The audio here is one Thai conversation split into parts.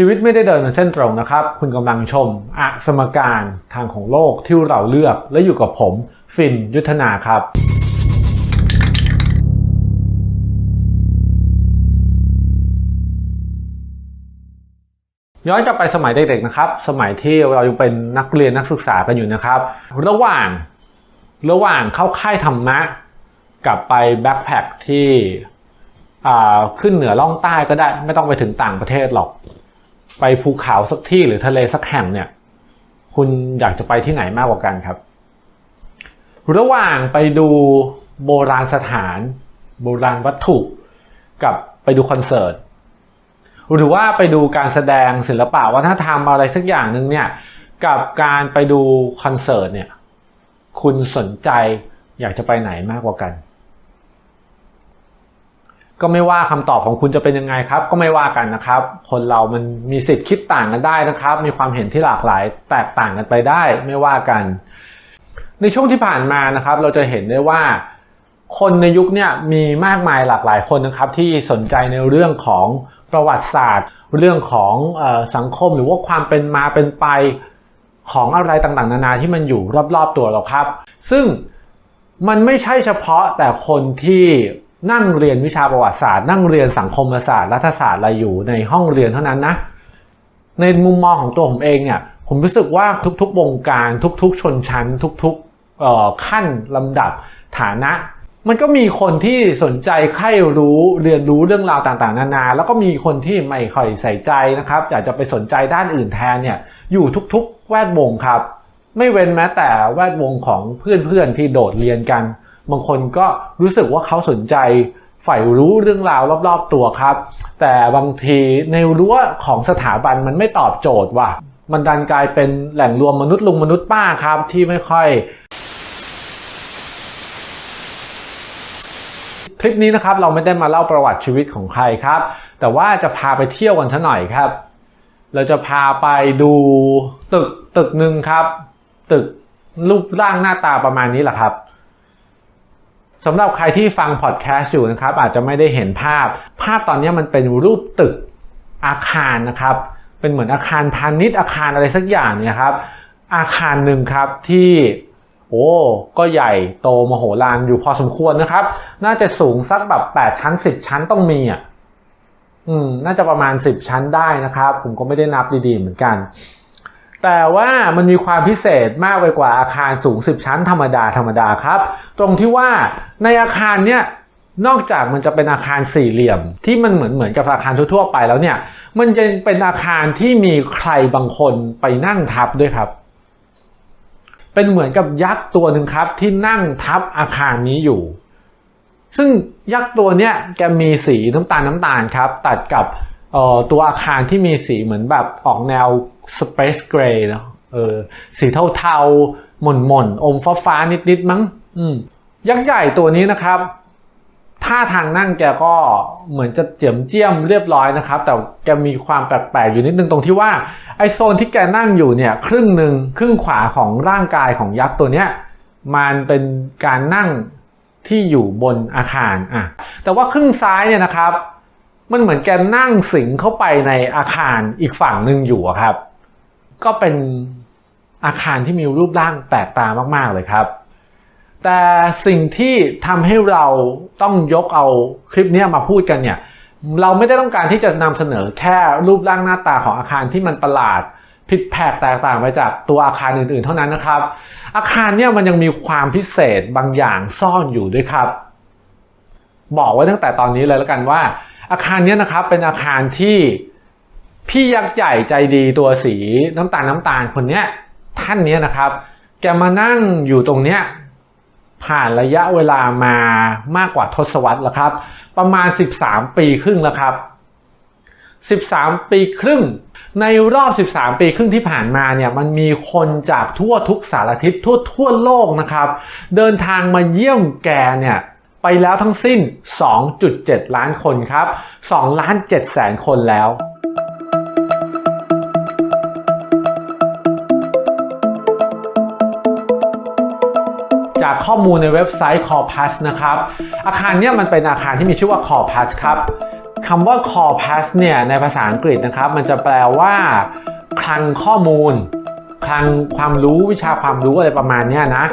ชีวิตไม่ได้เดินเป็นเส้นตรงนะครับ คุณกำลังชมอสมการทางของโลกที่เราเลือกและอยู่กับผม ฟินยุทธนาครับ ย้อนกลับไปสมัยเด็กๆนะครับ สมัยที่เรายังเป็นนักเรียนนักศึกษากันอยู่นะครับ ระหว่างระหว่างเข้าค่ายธรรมะกับไปแบ็คแพคที่ขึ้นเหนือล่องใต้ก็ได้ไม่ต้องไปถึงต่างประเทศหรอก ไปภูเขาสักที่หรือทะเลสักแห่งเนี่ย คุณอยากจะไปที่ไหนมากกว่ากันครับ ระหว่างไปดูโบราณสถาน โบราณวัตถุ กับไปดูคอนเสิร์ตหรือว่าไปดูการแสดงศิลปะวัฒนธรรมอะไรสักอย่างหนึ่งเนี่ย กับการไปดูคอนเสิร์ตเนี่ย คุณสนใจอยากจะไปไหนมากกว่ากัน ก็ไม่ว่าคำตอบของคุณจะเป็นยังไงครับ ก็ไม่ว่ากันนะครับ คนเรามันมีสิทธิ์คิดต่างกันได้นะครับ มีความเห็นที่หลากหลาย แตกต่างกันไปได้ไม่ว่ากัน ในช่วงที่ผ่านมานะครับ เราจะเห็นได้ว่า คนในยุคเนี่ยมีมากมายหลากหลายคนนะครับ ที่สนใจในเรื่องของประวัติศาสตร์ เรื่องของอสังคมหรือว่าความเป็นมาเป็นไปของอะไรต่างๆ นานาที่มันอยู่รอบๆตัวเราครับ ซึ่งมันไม่ใช่เฉพาะแต่คนที่ นั่งเรียนวิชาประวัติศาสตร์ นั่งเรียนสังคมศาสตร์รัฐศาสตร์อะไรอยู่ในห้องเรียนเท่านั้นนะ ในมุมมองของตัวผมเองเนี่ยผมรู้สึกว่าทุกๆวงการทุกๆ ชนชั้น ทุกๆขั้นลำดับฐานะ มันก็มีคนที่สนใจใคร่รู้เรียนรู้เรื่องราวต่างๆ นานา แล้วก็มีคนที่ไม่ค่อยใส่ใจนะครับอยากจะไปสนใจด้านอื่นแทนเนี่ยอยู่ทุกๆ แวดวงครับ ไม่เว้นแม้แต่แวดวงของเพื่อนๆที่โดดเรียนกัน บางคนก็รู้สึกว่าเขาสนใจใฝ่รู้เรื่องราวรอบๆตัวครับ แต่บางทีในรั้วของสถาบันมันไม่ตอบโจทย์ว่ะ มันดันกลายเป็นแหล่งรวมมนุษย์ลุงมนุษย์ป้าครับที่ไม่ค่อยคลิปนี้นะครับเราไม่ได้มาเล่าประวัติชีวิตของใครครับ แต่ว่าจะพาไปเที่ยวกันซะหน่อยครับ เราจะพาไปดูตึกตึกหนึ่งครับ ตึกรูปร่างหน้าตาประมาณนี้แหละครับ สำหรับใครที่ฟังพอดแคสต์อยู่นะครับ อาจจะไม่ได้เห็นภาพ ภาพตอนนี้มันเป็นรูปตึกอาคารนะครับ เป็นเหมือนอาคารพาณิชย์อาคารอะไรสักอย่างเนี่ยครับ อาคารหนึ่งครับที่โอ้ก็ใหญ่โตมโหฬารอยู่พอสมควรนะครับ น่าจะสูงสักแบบ8ชั้น 10 ชั้นต้องมีอะอืมน่าจะประมาณ 10 ชั้นได้นะครับ ผมก็ไม่ได้นับดีๆเหมือนกัน แต่ว่ามันมีความพิเศษมากไปกว่าอาคารสูง 10 ชั้นธรรมดาธรรมดาครับ ตรงที่ว่าในอาคารเนี้ยนอกจากมันจะเป็นอาคารสี่เหลี่ยม ที่มันเหมือนเหมือนกับอาคารทั่วๆไปแล้วเนี่ย มันยังเป็นอาคารที่มีใครบางคนไปนั่งทับด้วยครับ เป็นเหมือนกับยักษ์ตัวหนึ่งครับที่นั่งทับอาคารนี้อยู่ ซึ่งยักษ์ตัวเนี้ยแกมีสีน้ำตาลน้ำตาลครับ ตัดกับเอ่อตัวอาคารที่มีสีเหมือนแบบออกแนว space gray เนอะเออสีเทาๆ หม่นหม่นๆอมฟ้าฟ้าๆ นิดๆ มั้ง อืม ยักษ์ใหญ่ตัวนี้นะครับท่าทางนั่งแกก็เหมือนจะเจียมเจียมเรียบร้อยนะครับ แต่แกมีความแปลกๆอยู่นิดนึงตรงที่ว่าไอโซนที่แกนั่งอยู่เนี่ย ครึ่งหนึ่งครึ่งขวาของร่างกายของยักษ์ตัวเนี้ยมันเป็นการนั่งที่อยู่บนอาคารอะแต่ว่าครึ่งซ้ายเนี่ยนะครับ มันเหมือนแกนั่งสิงเข้าไปในอาคารอีกฝั่งหนึ่งอยู่อะครับ ก็เป็นอาคารที่มีรูปร่างแปลกตามาก ๆ เลยครับ แต่สิ่งที่ทำให้เราต้องยกเอาคลิปนี้มาพูดกันเนี่ย เราไม่ได้ต้องการที่จะนำเสนอแค่รูปร่างหน้าตาของอาคารที่มันประหลาด ผิดแผกแตกต่างไปจากตัวอาคารอื่น ๆ เท่านั้นนะครับ อาคารเนี่ยมันยังมีความพิเศษบางอย่างซ่อนอยู่ด้วยครับ บอกไว้ตั้งแต่ตอนนี้เลยแล้วกันว่า อาคารเนี้ยนะครับเป็นอาคารที่ พี่ยักษ์ใหญ่ใจดีตัวสีน้ำตาลน้ำตาลคนเนี้ยท่านเนี้ยนะครับ แกมานั่งอยู่ตรงเนี้ยผ่านระยะเวลามามากกว่าทศวรรษแล้วครับ ประมาณ 13 ปีครึ่งแล้วครับ 13 ปีครึ่ง ในรอบ 13 ปีครึ่งที่ผ่านมาเนี่ยมันมีคนจากทั่วทุกสารทิศทั่วทั่วโลกนะครับ เดินทางมาเยี่ยมแกเนี่ยไปแล้วทั้งสิ้น 2.7 ล้านคนครับ 2 ล้าน7แสนคนแล้ว จากข้อมูลในเว็บไซต์ Corpus นะครับ อาคารเนี้ยมันเป็นอาคารที่มีชื่อว่า Corpus ครับคำว่า corpus เนี่ยในภาษาอังกฤษนะครับ มันจะแปลว่า คลังข้อมูล คลังความรู้วิชาความรู้อะไรประมาณเนี้ยนะ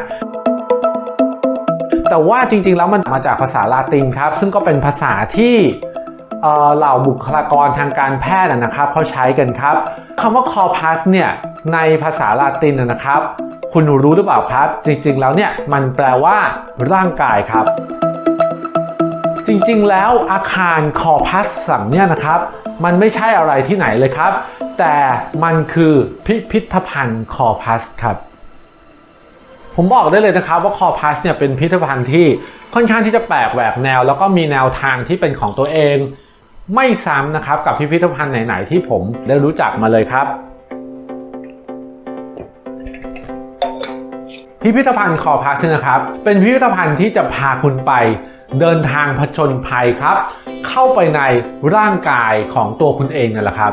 แต่ว่าจริงๆ แล้วมันมาจากภาษาลาตินครับ ซึ่งก็เป็นภาษาที่เหล่าบุคลากรทางการแพทย์นะครับเขาใช้กันครับคำว่า corpus เนี่ยในภาษาลาตินนะครับ คุณรู้หรือเปล่าครับ จริงๆ แล้วเนี่ยมันแปลว่า ร่างกายครับ จริงๆ แล้วอาคารคอพัสสังเนี่ยนะครับ มันไม่ใช่อะไรที่ไหนเลยครับ แต่มันคือพิพิธภัณฑ์คอพัสครับผมบอกได้เลยนะครับว่าคอพัสเนี่ยเป็นพิพิธภัณฑ์ที่ค่อนข้างที่จะแปลกแหวกแนว แล้วก็มีแนวทางที่เป็นของตัวเอง ไม่ซ้ำนะครับกับพิพิธภัณฑ์ไหนๆที่ผมได้รู้จักมาเลยครับ พิพิธภัณฑ์คอพัสนะครับ เป็นพิพิธภัณฑ์ที่จะพาคุณไปเดินทางผจญภัยครับ เข้าไปในร่างกายของตัวคุณเองนั่นแหละครับ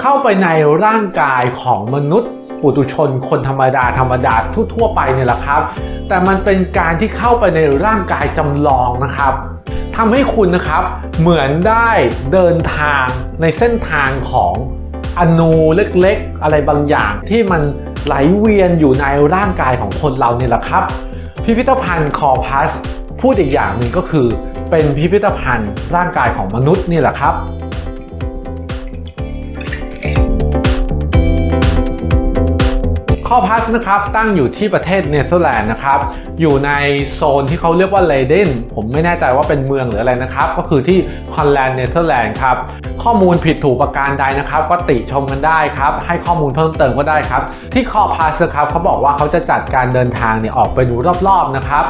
เข้าไปในร่างกายของมนุษย์ปุถุชนคนธรรมดาธรรมดาทั่วๆไปเนี่ยแหละครับ แต่มันเป็นการที่เข้าไปในร่างกายจำลองนะครับทำให้คุณนะครับเหมือนได้เดินทางในเส้นทางของ อนูเล็กๆ อะไรบางอย่างที่มันไหลเวียนอยู่ในร่างกายของคนเราเนี่ยแหละครับ พิพิธภัณฑ์คอพัสพูดอีกอย่างหนึ่งก็คือ เป็นพิพิธภัณฑ์ร่างกายของมนุษย์นี่แหละครับ คอพัสนะครับตั้งอยู่ที่ประเทศเนเธอร์แลนด์นะครับ อยู่ในโซนที่เขาเรียกว่าเลเดนผมไม่แน่ใจว่าเป็นเมืองหรืออะไรนะครับ ก็คือที่คอนแลนด์เนเธอร์แลนด์ครับ ข้อมูลผิดถูกประการใดนะครับ ก็ติชมกันได้ครับ ให้ข้อมูลเพิ่มเติมก็ได้ครับ ที่คอพัสครับเขาบอกว่าเขาจะจัดการเดินทางเนี่ยออกไปดูรอบๆนะครับ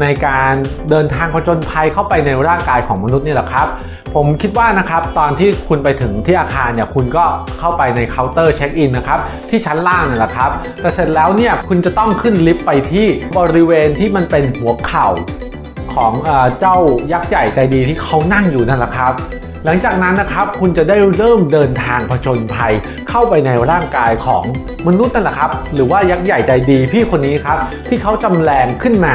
ในการเดินทางผจญภัยเข้าไปในร่างกายของมนุษย์นี่แหละครับ ผมคิดว่านะครับตอนที่คุณไปถึงที่อาคารเนี่ยคุณก็เข้าไปในเคาน์เตอร์เช็คอินนะครับที่ชั้นล่างนี่แหละครับ แต่เสร็จแล้วเนี่ยคุณจะต้องขึ้นลิฟต์ไปที่บริเวณที่มันเป็นหัวเข่าของเอเจ้ายักษ์ใหญ่ใจดีที่เขานั่งอยู่นั่นแหละครับ หลังจากนั้นนะครับคุณจะได้เริ่มเดินทางผจญภัยเข้าไปในร่างกายของมนุษย์นั่นแหละครับ หรือว่ายักษ์ใหญ่ใจดีพี่คนนี้ครับ ที่เขาจำแรงขึ้นมา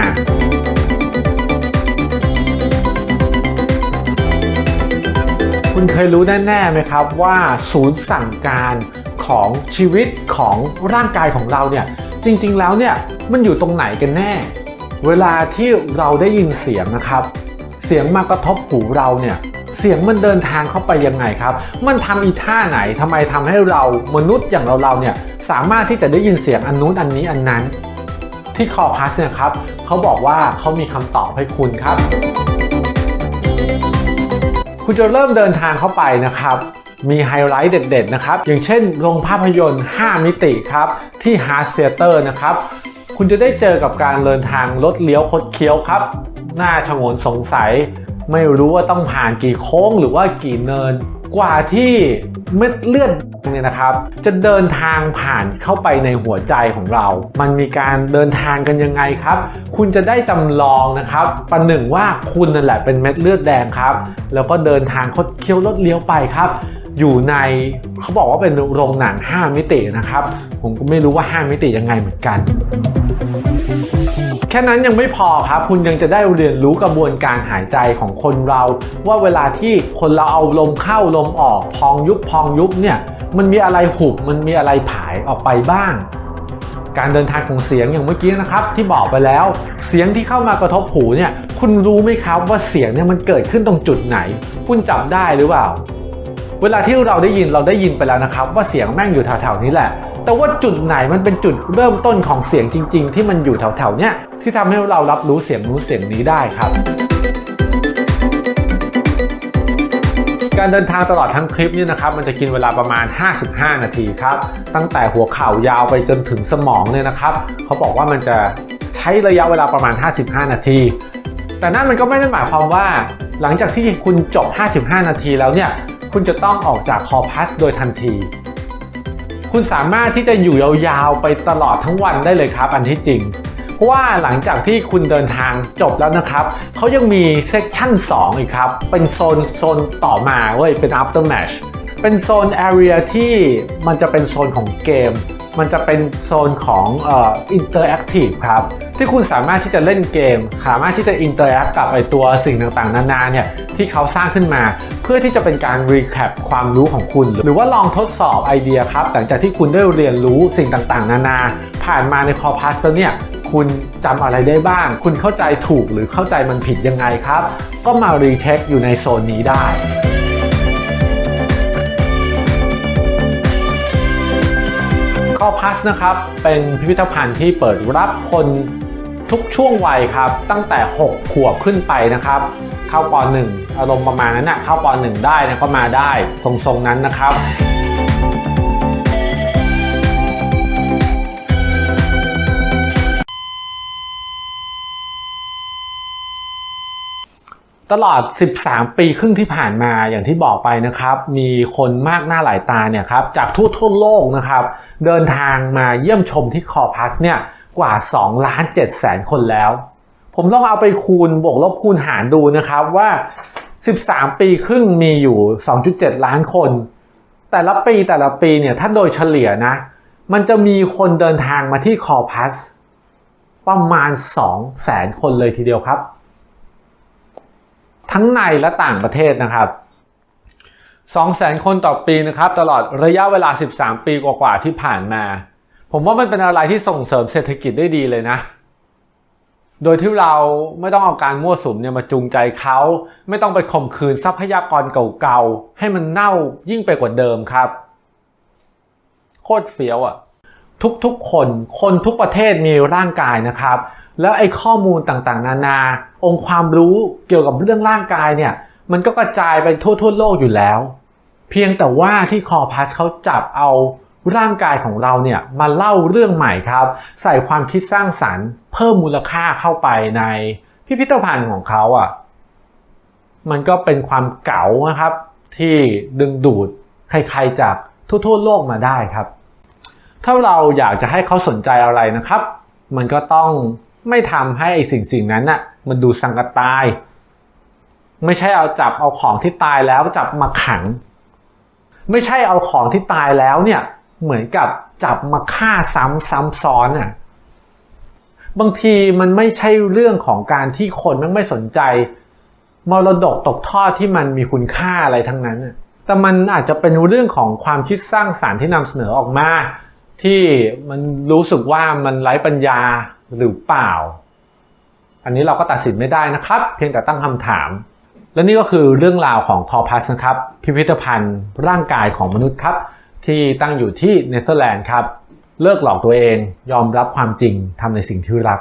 คุณเคยรู้แน่ๆไหมครับว่าศูนย์สั่งการของชีวิตของร่างกายของเราเนี่ยจริงๆแล้วเนี่ยมันอยู่ตรงไหนกันแน่ เวลาที่เราได้ยินเสียงนะครับ เสียงมากระทบหูเราเนี่ยเสียงมันเดินทางเข้าไปยังไงครับ มันทำอีท่าไหนทำไมทำให้เรามนุษย์อย่างเราเราเนี่ยสามารถที่จะได้ยินเสียงอันนู้นอันนี้อันนั้น ที่คอพัสเนี่ยครับเขาบอกว่าเขามีคำตอบให้คุณครับ คุณจะเริ่มเดินทางเข้าไปนะครับ มีไฮไลท์เด็ดๆนะครับ อย่างเช่นโรงภาพยนตร์ 5 มิติครับ ที่ฮาร์เซียเตอร์นะครับ คุณจะได้เจอกับการเดินทางรถเลี้ยวคดเคี้ยวครับ หน้าชงนสงสัย ไม่รู้ว่าต้องผ่านกี่โค้งหรือว่ากี่เนิน กว่าที่เม็ดเลือดเนี่ยนะครับ จะเดินทางผ่านเข้าไปในหัวใจของเรา มันมีการเดินทางกันยังไงครับ คุณจะได้จำลองนะครับ ประหนึ่งว่าคุณนั่นแหละเป็นเม็ดเลือดแดงครับ แล้วก็เดินทางคดเคี้ยวรถเลี้ยวไปครับ อยู่ในเขาบอกว่าเป็นโรงหนัง 5 มิตินะครับ ผมก็ไม่รู้ว่า 5 มิติยังไงเหมือนกัน แค่นั้นยังไม่พอครับ คุณยังจะได้เรียนรู้กระบวนการหายใจของคนเรา ว่าเวลาที่คนเราเอาลมเข้าลมออกพองยุบพองยุบเนี่ยมันมีอะไรหุบมันมีอะไรผายออกไปบ้างการเดินทางของเสียงอย่างเมื่อกี้นะครับ ที่บอกไปแล้ว เสียงที่เข้ามากระทบหูเนี่ย คุณรู้ไหมครับว่าเสียงเนี่ยมันเกิดขึ้นตรงจุดไหน คุณจับได้หรือเปล่า เวลาที่เราได้ยินเราได้ยินไปแล้วนะครับ ว่าเสียงแม่งอยู่แถวๆนี้แหละ แต่ว่าจุดไหนมันเป็นจุดเริ่มต้นของเสียงจริง ๆ ที่มันอยู่แถวๆเนี้ยที่ทำให้เรารับรู้เสียงนู้นเสียงนี้ได้ครับการเดินทางตลอดทั้งคลิปเนี่ยนะครับมันจะกินเวลาประมาณ 55 นาทีครับ ตั้งแต่หัวเข่ายาวไปจนถึงสมองเนี่ยนะครับเขาบอกว่ามันจะใช้ระยะเวลาประมาณ 55 นาที แต่นั่นมันก็ไม่ได้หมายความว่า หลังจากที่คุณจบ 55 นาทีแล้วเนี่ย คุณจะต้องออกจากคอพัสโดยทันที คุณสามารถที่จะอยู่ยาวๆไปตลอดทั้งวันได้เลยครับ อันที่จริง เพราะว่าหลังจากที่คุณเดินทางจบแล้วนะครับ เขายังมีเซกชั่น 2 อีกครับ เป็นโซนโซนต่อมาเว้ยเป็น after match เป็นโซน area ที่มันจะเป็นโซนของเกม มันจะเป็นโซนของอ่อ interactive ครับ ที่คุณสามารถที่จะเล่นเกม สามารถที่จะ interact กับไอตัวสิ่งต่างๆ นานาเนี่ยที่เขาสร้างขึ้นมา เพื่อที่จะเป็นการ recap ความรู้ของคุณ หรือว่าลองทดสอบไอเดียครับ หลังจากที่คุณได้เรียนรู้สิ่งต่างๆ นานา ผ่านมาใน Corpus แล้วเนี่ยคุณจำอะไรได้บ้าง คุณเข้าใจถูกหรือเข้าใจมันผิดยังไงครับ ก็มารีเช็คอยู่ในโซนนี้ได้ คอพัสนะครับ เป็นพิพิธภัณฑ์ที่เปิดรับคนทุกช่วงวัยครับ ตั้งแต่ 6 ขวบขึ้นไปนะครับ เข้าป .1 อารมณ์ประมาณนั้นนะเข้าป .1 ได้นะก็มาได้ทรงๆนั้นนะครับ ตลอด 13 ปีครึ่งที่ผ่านมาอย่างที่บอกไปนะครับ มีคนมากหน้าหลายตาเนี่ยครับจากทั่วทั่วโลกนะครับ เดินทางมาเยี่ยมชมที่คอพัสเนี่ยกว่า2ล้าน7แสนคนแล้ว ผมลองเอาไปคูณบวกลบคูณหารดูนะครับว่า 13 ปีครึ่งมีอยู่ 2.7 ล้านคน แต่ละปีแต่ละปีเนี่ยถ้าโดยเฉลี่ยนะ มันจะมีคนเดินทางมาที่คอพัส ประมาณ2แสนคนเลยทีเดียวครับ ทั้งในและต่างประเทศนะครับ2แสนคนต่อปีนะครับตลอดระยะเวลา 13 ปีกว่าๆที่ผ่านมา ผมว่ามันเป็นอะไรที่ส่งเสริมเศรษฐกิจได้ดีเลยนะ โดยที่เราไม่ต้องเอาการมั่วสุมเนี่ยมาจูงใจเขา ไม่ต้องไปข่มขืนทรัพยากรเก่าๆ ให้มันเน่ายิ่งไปกว่าเดิมครับ โคตรเฟี้ยวอะ ทุกๆคนคนทุกประเทศมีร่างกายนะครับ แล้วไอ้ข้อมูลต่างๆ นานา องค์ความรู้เกี่ยวกับเรื่องร่างกายเนี่ย มันก็กระจายไปทั่วทั่วโลกอยู่แล้ว เพียงแต่ว่าที่คอพัสเขาจับเอาร่างกายของเราเนี่ยมาเล่าเรื่องใหม่ครับ ใส่ความคิดสร้างสรรค์ เพิ่มมูลค่าเข้าไปในพิพิธภัณฑ์ของเขาอะมันก็เป็นความเก๋านะครับ ที่ดึงดูดใครๆจากทั่วๆโลกมาได้ครับ ถ้าเราอยากจะให้เขาสนใจอะไรนะครับ มันก็ต้อง ไม่ทำให้ไอ้สิ่งสิ่งนั้นน่ะ มันดูสังกตาย ไม่ใช่เอาจับเอาของที่ตายแล้วจับมาขัง ไม่ใช่เอาของที่ตายแล้วเนี่ย เหมือนกับจับมาฆ่าซ้ำซ้ำซ้อนอะบางทีมันไม่ใช่เรื่องของการที่คนมันไม่สนใจมรดกตกทอดที่มันมีคุณค่าอะไรทั้งนั้นน่ะแต่มันอาจจะเป็นเรื่องของความคิดสร้างสารรค์ที่นำเสนอออกมา ที่มันรู้สึกว่ามันไร้ปัญญา หรือเปล่า อันนี้เราก็ตัดสินไม่ได้นะครับ เพียงแต่ตั้งคำถาม และนี่ก็คือเรื่องราวของทอพัสนะครับ พิพิธภัณฑ์ร่างกายของมนุษย์ครับ ที่ตั้งอยู่ที่เนเธอร์แลนด์ครับ เลิกหลอกตัวเอง ยอมรับความจริงทำในสิ่งที่รัก